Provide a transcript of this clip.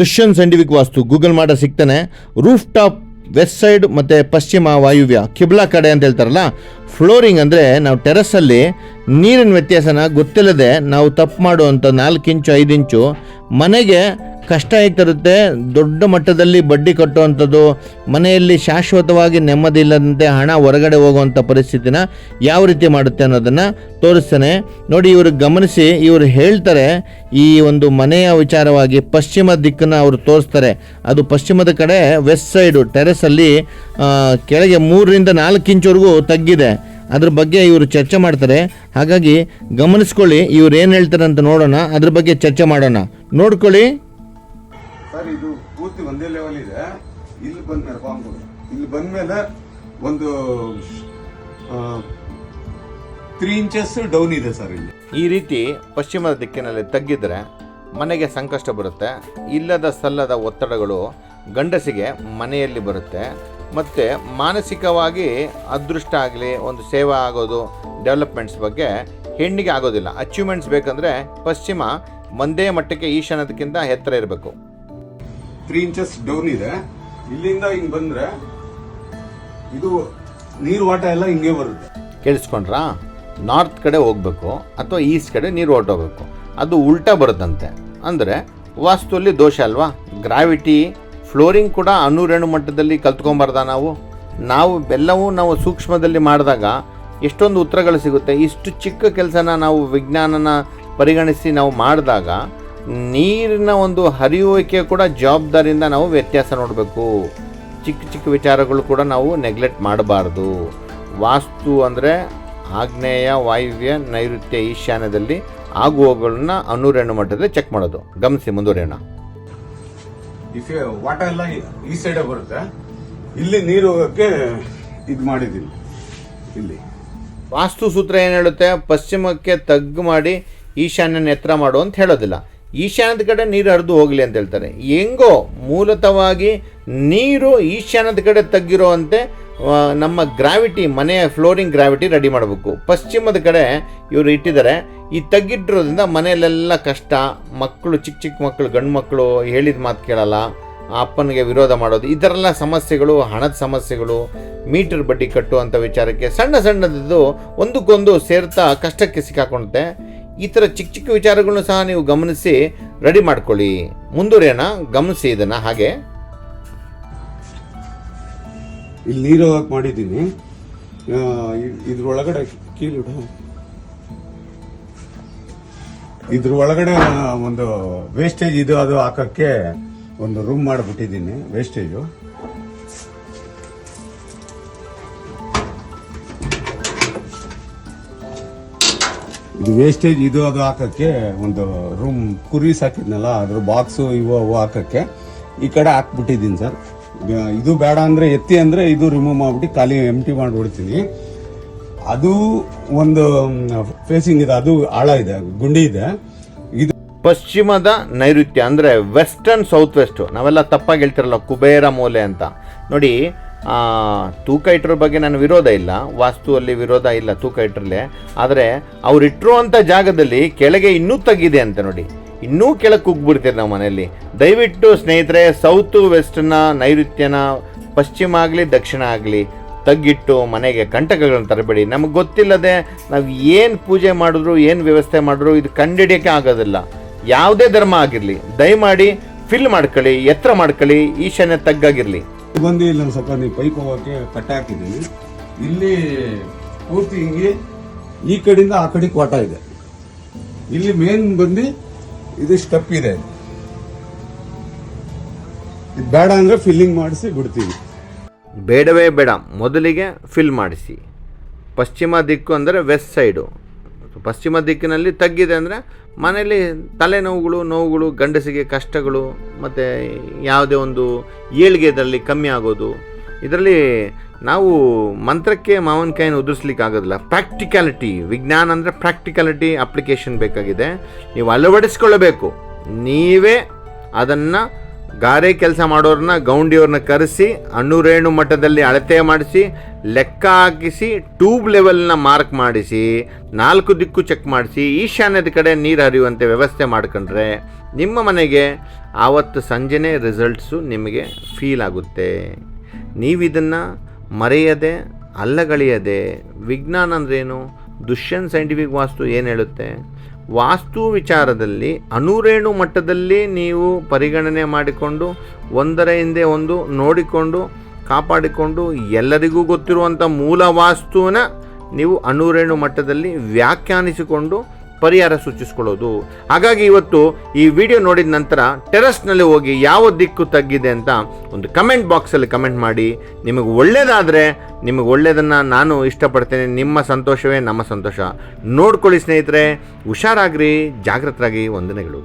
Dushyant scientific ವಾಸ್ತು. Google ಮಾಡ ಸಿಗ್ತಾನೆ. Roof top West side ಮತ್ತು ಪಶ್ಚಿಮ ವಾಯುವ್ಯ. ಕಿಬ್ಲಾ ಕಡೆ ಅಂತ ಹೇಳ್ತಾರಲ್ಲ, ಫ್ಲೋರಿಂಗ್ ಅಂದರೆ ನಾವು ಟೆರಸ್ಸಲ್ಲಿ ನೀರಿನ ವ್ಯತ್ಯಾಸನ ಗೊತ್ತಿಲ್ಲದೆ ನಾವು ತಪ್ಪು ಮಾಡುವಂಥ ನಾಲ್ಕು ಇಂಚು, ಐದು ಇಂಚು ಮನೆಗೆ ಕಷ್ಟ ತರುತ್ತೆ ದೊಡ್ಡ ಮಟ್ಟದಲ್ಲಿ ಬಡ್ಡಿ ಕಟ್ಟುವಂಥದ್ದು, ಮನೆಯಲ್ಲಿ ಶಾಶ್ವತವಾಗಿ ನೆಮ್ಮದಿ ಇಲ್ಲದಂತೆ ಹಣ ಹೊರಗಡೆ ಹೋಗುವಂಥ ಪರಿಸ್ಥಿತಿನ ಯಾವ ರೀತಿ ಮಾಡುತ್ತೆ ಅನ್ನೋದನ್ನು ತೋರಿಸ್ತಾನೆ. ನೋಡಿ, ಇವರು ಗಮನಿಸಿ, ಇವರು ಹೇಳ್ತಾರೆ, ಈ ಒಂದು ಮನೆಯ ವಿಚಾರವಾಗಿ ಪಶ್ಚಿಮ ದಿಕ್ಕನ್ನು ಅವರು ತೋರಿಸ್ತಾರೆ. ಅದು ಪಶ್ಚಿಮದ ಕಡೆ ವೆಸ್ಟ್ ಸೈಡು ಟೆರೆಸಲ್ಲಿ ಕೆಳಗೆ ಮೂರರಿಂದ ನಾಲ್ಕು ಇಂಚುವರೆಗೂ ತಗ್ಗಿದೆ. ಅದ್ರ ಬಗ್ಗೆ ಇವರು ಚರ್ಚೆ ಮಾಡ್ತಾರೆ. ಹಾಗಾಗಿ ಗಮನಿಸ್ಕೊಳ್ಳಿ, ಇವ್ರು ಏನು ಹೇಳ್ತಾರೆ ಅಂತ ನೋಡೋಣ, ಅದ್ರ ಬಗ್ಗೆ ಚರ್ಚೆ ಮಾಡೋಣ. ನೋಡ್ಕೊಳ್ಳಿ. ಸರ್, ಇದು ಪೂರ್ತಿ ಒಂದೇ ಲೆವೆಲ್ ಇದೆ. ಇಲ್ಲಿ ಬಂದ್ಮೇಲೆ ಬಾಂಬು ಇಲ್ಲಿ ಬಂದ್ಮೇಲೆ ಒಂದು ತ್ರೀ ಇಂಚಸ್ ಡೌನ್ ಇದೆ ಸರ್ ಇಲ್ಲಿ. ಈ ರೀತಿ ಪಶ್ಚಿಮದ ದಿಕ್ಕಿನಲ್ಲಿ ತಗ್ಗಿದ್ರೆ ಮನೆಗೆ ಸಂಕಷ್ಟ ಬರುತ್ತೆ. ಇಲ್ಲದ ಸಲ್ಲದ ಒತ್ತಡಗಳು ಗಂಡಸಿಗೆ ಮನೆಯಲ್ಲಿ ಬರುತ್ತೆ. ಮತ್ತು ಮಾನಸಿಕವಾಗಿ ಅದೃಷ್ಟ ಆಗಲಿ, ಒಂದು ಸೇವಾ ಆಗೋದು ಡೆವಲಪ್ಮೆಂಟ್ಸ್ ಬಗ್ಗೆ ಹೆಣ್ಣಿಗೆ ಆಗೋದಿಲ್ಲ. ಅಚೀವ್ಮೆಂಟ್ಸ್ ಬೇಕಂದರೆ ಪಶ್ಚಿಮ ಒಂದೇ ಮಟ್ಟಕ್ಕೆ ಈಶಾನ್ಯದಕ್ಕಿಂತ ಎತ್ತರ ಇರಬೇಕು. ತ್ರೀ ಇಂಚಸ್ ಡೌನ್ ಇದೆ. ಇಲ್ಲಿಂದ ಹಿಂಗ್ ಬಂದ್ರೆ ಇದು ನೀರು ವಾಟ ಎಲ್ಲ ಹಿಂಗೆ ಬರುತ್ತೆ. ಕೇಳಿಸ್ಕೊಂಡ್ರಾ? ನಾರ್ತ್ ಕಡೆ ಹೋಗಬೇಕು ಅಥವಾ ಈಸ್ಟ್ ಕಡೆ ನೀರು ಹೊರಟೋಗ್ಬೇಕು ಅದು ಉಲ್ಟಾ ಬರುತ್ತಂತೆ. ಅಂದರೆ ವಾಸ್ತುವಲ್ಲಿ ದೋಷ ಅಲ್ವಾ? ಗ್ರಾವಿಟಿ ಫ್ಲೋರಿಂಗ್ ಕೂಡ ಅಣುರೇಣು ಮಟ್ಟದಲ್ಲಿ ಕಲ್ತ್ಕೊಂಬಾರ್ದ ನಾವು? ನಾವು ಬೆಲ್ಲವೂ ನಾವು ಸೂಕ್ಷ್ಮದಲ್ಲಿ ಮಾಡಿದಾಗ ಎಷ್ಟೊಂದು ಉತ್ತರಗಳು ಸಿಗುತ್ತೆ. ಇಷ್ಟು ಚಿಕ್ಕ ಕೆಲಸನ ನಾವು ವಿಜ್ಞಾನನ ಪರಿಗಣಿಸಿ ನಾವು ಮಾಡಿದಾಗ ನೀರಿನ ಒಂದು ಹರಿಯುವಿಕೆ ಕೂಡ ಜವಾಬ್ದಾರಿಯಿಂದ ನಾವು ವ್ಯತ್ಯಾಸ ನೋಡಬೇಕು. ಚಿಕ್ಕ ಚಿಕ್ಕ ವಿಚಾರಗಳು ಕೂಡ ನಾವು ನೆಗ್ಲೆಕ್ಟ್ ಮಾಡಬಾರ್ದು. ವಾಸ್ತು ಅಂದರೆ ಆಗ್ನೇಯ ವಾಯುವ್ಯ ನೈಋತ್ಯ ಈಶಾನ್ಯದಲ್ಲಿ ಆಗುವಗಳನ್ನ ಅಣುರೇಣು ಮಟ್ಟದಲ್ಲಿ ಚೆಕ್ ಮಾಡೋದು. ಗಮನಿಸಿ ಮುಂದುವರೆಯೋಣ. ಇಫ್ ವಾಟ ಎಲ್ಲ ಈ- ಈ ಸೈಡೇ ಬರುತ್ತೆ ಇಲ್ಲಿ ನೀರು ಹೋಗಕ್ಕೆ ಇದು ಮಾಡಿದ್ದೀನಿ. ಇಲ್ಲಿ. ವಾಸ್ತು ಸೂತ್ರ ಏನು ಹೇಳುತ್ತೆ? ಪಶ್ಚಿಮಕ್ಕೆ ತಗ್ಗು ಮಾಡಿ ಈಶಾನ್ಯನ ಎತ್ತರ ಮಾಡು ಅಂತ ಹೇಳೋದಿಲ್ಲ. ಈಶಾನ್ಯದ ಕಡೆ ನೀರು ಹರಿದು ಹೋಗಲಿ ಅಂತ ಹೇಳ್ತಾರೆ. ಹೆಂಗೋ ಮೂಲತವಾಗಿ ನೀರು ಈಶಾನ್ಯದ ಕಡೆ ತಗ್ಗಿರೋವಂತೆ ನಮ್ಮ ಗ್ರಾವಿಟಿ, ಮನೆಯ ಫ್ಲೋರಿಂಗ್ ಗ್ರಾವಿಟಿ ರೆಡಿ ಮಾಡಬೇಕು. ಪಶ್ಚಿಮದ ಕಡೆ ಇವರು ಇಟ್ಟಿದ್ದಾರೆ. ಈ ತಗ್ಗಿಟ್ಟಿರೋದ್ರಿಂದ ಮನೆಯಲ್ಲೆಲ್ಲ ಕಷ್ಟ. ಮಕ್ಕಳು, ಚಿಕ್ಕ ಚಿಕ್ಕ ಮಕ್ಕಳು, ಗಂಡು ಮಕ್ಕಳು ಹೇಳಿದ ಮಾತು ಕೇಳಲ್ಲ. ಅಪ್ಪನಿಗೆ ವಿರೋಧ ಮಾಡೋದು. ಇದರೆಲ್ಲ ಸಮಸ್ಯೆಗಳು, ಹಣದ ಸಮಸ್ಯೆಗಳು, ಮೀಟರ್ ಬಡ್ಡಿ ಕಟ್ಟುವಂಥ ವಿಚಾರಕ್ಕೆ ಸಣ್ಣ ಸಣ್ಣದ್ದು ಒಂದಕ್ಕೊಂದು ಸೇರ್ತಾ ಕಷ್ಟಕ್ಕೆ ಸಿಕ್ಕಾಕೊಳುತ್ತೆ ಈ ಥರ ಚಿಕ್ಕ ಚಿಕ್ಕ ವಿಚಾರಗಳನ್ನು ಸಹ ನೀವು ಗಮನಿಸಿ ರೆಡಿ ಮಾಡ್ಕೊಳ್ಳಿ. ಮುಂದುವರಿಯೋಣ, ಗಮನಿಸಿ ಇದನ್ನು ಹಾಗೆ. ಇಲ್ಲಿ ನೀರು ಹಾಕಿ ಮಾಡಿದ್ದೀನಿ ಇದ್ರೊಳಗಡೆ ಕೀಲಿಡು ಇದ್ರ ಒಳಗಡೆ ಒಂದು ವೇಸ್ಟೇಜ್ ಇದು ಅದು ಹಾಕಕ್ಕೆ ಒಂದು ರೂಮ್ ಮಾಡಿಬಿಟ್ಟಿದ್ದೀನಿ ವೇಸ್ಟೇಜು ಇದು ವೇಸ್ಟೇಜ್ ಇದು ಅದು ಹಾಕಕ್ಕೆ ಒಂದು ರೂಮ್ ಕುರಿ ಸಾಕಿದ್ನಲ್ಲ, ಅದ್ರ ಬಾಕ್ಸು ಇವು ಅವು ಹಾಕಕ್ಕೆ ಈ ಕಡೆ ಹಾಕ್ಬಿಟ್ಟಿದ್ದೀನಿ ಸರ್. ಇದು ಬೇಡ ಅಂದರೆ ಎತ್ತಿ ಅಂದರೆ ಇದು ರಿಮೂವ್ ಮಾಡಿಬಿಟ್ಟು ಖಾಲಿ ಎಂಟಿ ಮಾಡಿಬಿಡ್ತೀನಿ. ಅದು ಒಂದು ಫೇಸಿಂಗ್ ಇದೆ, ಅದು ಆಳ ಇದೆ, ಗುಂಡಿ ಇದೆ. ಇದು ಪಶ್ಚಿಮದ ನೈಋತ್ಯ ಅಂದರೆ ವೆಸ್ಟರ್ನ್ ಸೌತ್ ವೆಸ್ಟು ನಾವೆಲ್ಲ ತಪ್ಪಾಗಿ ಹೇಳ್ತಿರಲ್ಲ, ಕುಬೇರ ಮೂಲೆ ಅಂತ. ನೋಡಿ ತೂಕ ಇಟ್ಟರ ಬಗ್ಗೆ ನಾನು ವಿರೋಧ ಇಲ್ಲ. ವಾಸ್ತುವಲ್ಲಿ ವಿರೋಧ ಇಲ್ಲ ತೂಕ ಇಟ್ಟರಲ್ಲೇ ಆದರೆ ಅವ್ರು ಇಟ್ಟಿರುವಂಥ ಜಾಗದಲ್ಲಿ ಕೆಳಗೆ ಇನ್ನೂ ತಗ್ಗಿದೆ ಅಂತ ನೋಡಿ. ಇನ್ನೂ ಕೆಳಗೆ ಕುಗ್ಬಿಡ್ತೀರಿ ನಾವು ಮನೆಯಲ್ಲಿ. ದಯವಿಟ್ಟು ಸ್ನೇಹಿತರೆ, ಸೌತು ವೆಸ್ಟನ್ನ ನೈಋತ್ಯನ, ಪಶ್ಚಿಮ ಆಗಲಿ, ದಕ್ಷಿಣ ಆಗಲಿ, ತಗ್ಗಿಟ್ಟು ಮನೆಗೆ ಕಂಟಕಗಳನ್ನು ತರಬೇಡಿ. ನಮಗೆ ಗೊತ್ತಿಲ್ಲದೆ ನಾವು ಏನು ಪೂಜೆ ಮಾಡಿದ್ರು, ಏನು ವ್ಯವಸ್ಥೆ ಮಾಡಿದ್ರು, ಇದು ಕಂಡಿಡಿಯೋಕ್ಕೆ ಆಗೋದಿಲ್ಲ. ಯಾವುದೇ ಧರ್ಮ ಆಗಿರಲಿ, ದಯಮಾಡಿ ಫಿಲ್ ಮಾಡ್ಕೊಳ್ಳಿ, ಎತ್ತರ ಮಾಡ್ಕೊಳ್ಳಿ, ಈಶಾನ್ಯ ತಗ್ಗಾಗಿರಲಿ. ಬಂದು ಇಲ್ಲಿ ಸ್ವಲ್ಪ ನೀವು ಪೈಪ್ ಹೋಗೋಕೆ ಕಟ್ಟೆ ಹಾಕಿದ್ದೀನಿ ಇಲ್ಲಿ ಪೂರ್ತಿ ಹಿಂಗೆ ಈ ಕಡೆಯಿಂದ ಆ ಕಡೆ ಕೋಟ ಇದೆ. ಇಲ್ಲಿ ಮೇನ್ ಬಂದು ಇದು ಸ್ಟೆಪ್ ಇದೆ. ಇದು ಬೇಡ ಅಂದ್ರೆ ಫಿಲ್ಲಿಂಗ್ ಮಾಡಿಸಿ ಬಿಡ್ತೀವಿ. ಬೇಡವೇ ಬೇಡ, ಮೊದಲಿಗೆ ಫಿಲ್ ಮಾಡಿಸಿ. ಪಶ್ಚಿಮ ದಿಕ್ಕು ಅಂದರೆ ವೆಸ್ಟ್ ಸೈಡು ಪಶ್ಚಿಮ ದಿಕ್ಕಿನಲ್ಲಿ ತಗ್ಗಿದೆ ಅಂದರೆ ಮನೆಯಲ್ಲಿ ತಲೆನೋವುಗಳು, ನೋವುಗಳು, ಗಂಡಸಿಗೆ ಕಷ್ಟಗಳು, ಮತ್ತು ಯಾವುದೇ ಒಂದು ಏಳಿಗೆದಲ್ಲಿ ಕಮ್ಮಿ ಆಗೋದು. ಇದರಲ್ಲಿ ನಾವು ಮಂತ್ರಕ್ಕೆ ಮಾವಿನಕಾಯಿನ ಉದುರಿಸ್ಲಿಕ್ಕೆ ಆಗೋದಿಲ್ಲ. ಪ್ರಾಕ್ಟಿಕ್ಯಾಲಿಟಿ, ವಿಜ್ಞಾನ ಅಂದರೆ ಪ್ರಾಕ್ಟಿಕ್ಯಾಲಿಟಿ ಅಪ್ಲಿಕೇಶನ್ ಬೇಕಾಗಿದೆ. ನೀವು ಅಳವಡಿಸ್ಕೊಳ್ಳಬೇಕು. ನೀವೇ ಅದನ್ನು ಗಾರೆ ಕೆಲಸ ಮಾಡೋರನ್ನ ಗೌಂಡಿಯವ್ರನ್ನ ಕರೆಸಿ ಅಣುರೇಣು ಮಠದಲ್ಲಿ ಅಳತೆ ಮಾಡಿಸಿ, ಲೆಕ್ಕ ಹಾಕಿಸಿ, ಟ್ಯೂಬ್ ಲೆವೆಲ್ನ ಮಾರ್ಕ್ ಮಾಡಿಸಿ, ನಾಲ್ಕು ದಿಕ್ಕು ಚೆಕ್ ಮಾಡಿಸಿ, ಈಶಾನ್ಯದ ಕಡೆ ನೀರು ಹರಿಯುವಂತೆ ವ್ಯವಸ್ಥೆ ಮಾಡ್ಕೊಂಡ್ರೆ ನಿಮ್ಮ ಮನೆಗೆ ಆವತ್ತು ಸಂಜೆನೆ ರಿಸಲ್ಟ್ಸು ನಿಮಗೆ ಫೀಲ್ ಆಗುತ್ತೆ. ನೀವಿದನ್ನು ಮರೆಯದೆ, ಅಲ್ಲಗಳೆಯದೆ, ವಿಜ್ಞಾನ ಅಂದ್ರೇನು? ದುಷ್ಯನ್ ಸೈಂಟಿಫಿಕ್ ವಾಸ್ತು ಏನು ಹೇಳುತ್ತೆ? ವಾಸ್ತು ವಿಚಾರದಲ್ಲಿ ಅನುರೇಣು ಮಟ್ಟದಲ್ಲಿ ನೀವು ಪರಿಗಣನೆ ಮಾಡಿಕೊಂಡು, ಒಂದರ ಹಿಂದೆ ಒಂದು ನೋಡಿಕೊಂಡು, ಕಾಪಾಡಿಕೊಂಡು ಎಲ್ಲರಿಗೂ ಗೊತ್ತಿರುವಂಥ ಮೂಲ ವಾಸ್ತುವನ್ನು ನೀವು ಅಣುರೇಣು ಮಟ್ಟದಲ್ಲಿ ವ್ಯಾಖ್ಯಾನಿಸಿಕೊಂಡು ಪರಿಹಾರ ಸೂಚಿಸ್ಕೊಳ್ಳೋದು. ಹಾಗಾಗಿ ಇವತ್ತು ಈ ವಿಡಿಯೋ ನೋಡಿದ ನಂತರ ಟೆರಸ್ನಲ್ಲಿ ಹೋಗಿ ಯಾವ ದಿಕ್ಕು ತಗ್ಗಿದೆ ಅಂತ ಒಂದು ಕಮೆಂಟ್ ಬಾಕ್ಸಲ್ಲಿ ಕಮೆಂಟ್ ಮಾಡಿ. ನಿಮಗೆ ಒಳ್ಳೆಯದಾದರೆ ನಿಮಗೆ ಒಳ್ಳೆಯದನ್ನು ನಾನು ಇಷ್ಟಪಡ್ತೇನೆ. ನಿಮ್ಮ ಸಂತೋಷವೇ ನಮ್ಮ ಸಂತೋಷ. ನೋಡ್ಕೊಳ್ಳಿ ಸ್ನೇಹಿತರೆ, ಹುಷಾರಾಗ್ರಿ ಜಾಗೃತರಾಗಿ ವಂದನೆಗಳು.